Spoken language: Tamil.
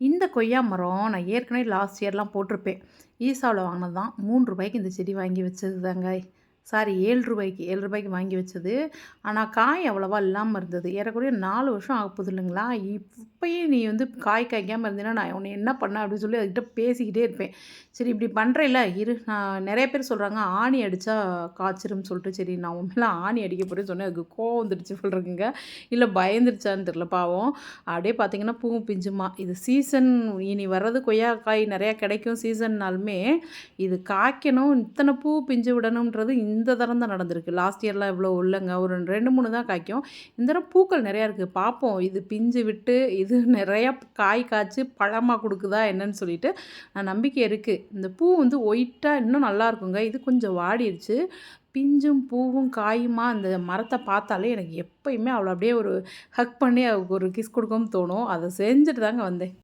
இந்த கொய்யா மரம் நான் ஏற்கனவே லாஸ்ட் இயர்லாம் போட்டிருப்பேன். ஈசாவில் வாங்கினது தான். மூன்று ரூபாய்க்கு இந்த செடி வாங்கி வச்சது தாங்க சாரி ஏழு ரூபாய்க்கு ஏழு ரூபாய்க்கு வாங்கி வச்சது. ஆனால் காய் அவ்வளோவா இல்லாமல் இருந்தது. ஏறக்குறைய நாலு வருஷம் ஆக இல்லைங்களா? இப்போயும் நீ வந்து காய் காய்க்காமல் இருந்தீங்கன்னா நான் உன்னை என்ன பண்ண அப்படின்னு சொல்லி அதுக்கிட்ட பேசிக்கிட்டே இருப்பேன். சரி இப்படி பண்ணுறேல்ல இரு. நான் நிறைய பேர் சொல்கிறாங்க ஆணி அடித்தா காய்ச்சிரும்னு சொல்லிட்டு. சரி நான் உண்மையில ஆணி அடிக்க போகிறேன்னு சொன்னேன். அதுக்கு கோவம் வந்துடுச்சு சொல்கிறேங்க இல்லை பயந்துருச்சான்னு தெரில பாவம். அப்படியே பார்த்தீங்கன்னா பூவும் பிஞ்சுமா. இது சீசன் இனி வர்றது கொய்யாக்காய் நிறையா கிடைக்கும் சீசன்னாலுமே இது காய்க்கணும் இத்தனை பூ பிஞ்சு விடணுன்றது இந்த தரம் தான் நடந்திருக்கு. லாஸ்ட் இயர்லாம் இவ்வளோ இல்லைங்க ஒரு ரெண்டு மூணு தான் காய்க்கும். இந்த தரம் பூக்கள் நிறையா இருக்குது பார்ப்போம் இது பிஞ்சு விட்டு இது நிறையா காய் காய்ச்சி பழமாக கொடுக்குதா என்னன்னு சொல்லிட்டு நான் நம்பிக்கை இருக்குது இந்த பூ வந்து ஒயிட்டாக இன்னும் நல்லா இருக்குங்க. இது கொஞ்சம் வாடிடுச்சு பிஞ்சும் பூவும் காயுமா அந்த மரத்தை பார்த்தாலே எனக்கு எப்பயுமே அவ்வளோ அப்படியே ஒரு ஹக் பண்ணி ஒரு கிஸ் கொடுக்கவும் தோணும். அதை செஞ்சுட்டு தாங்க வந்தேன்.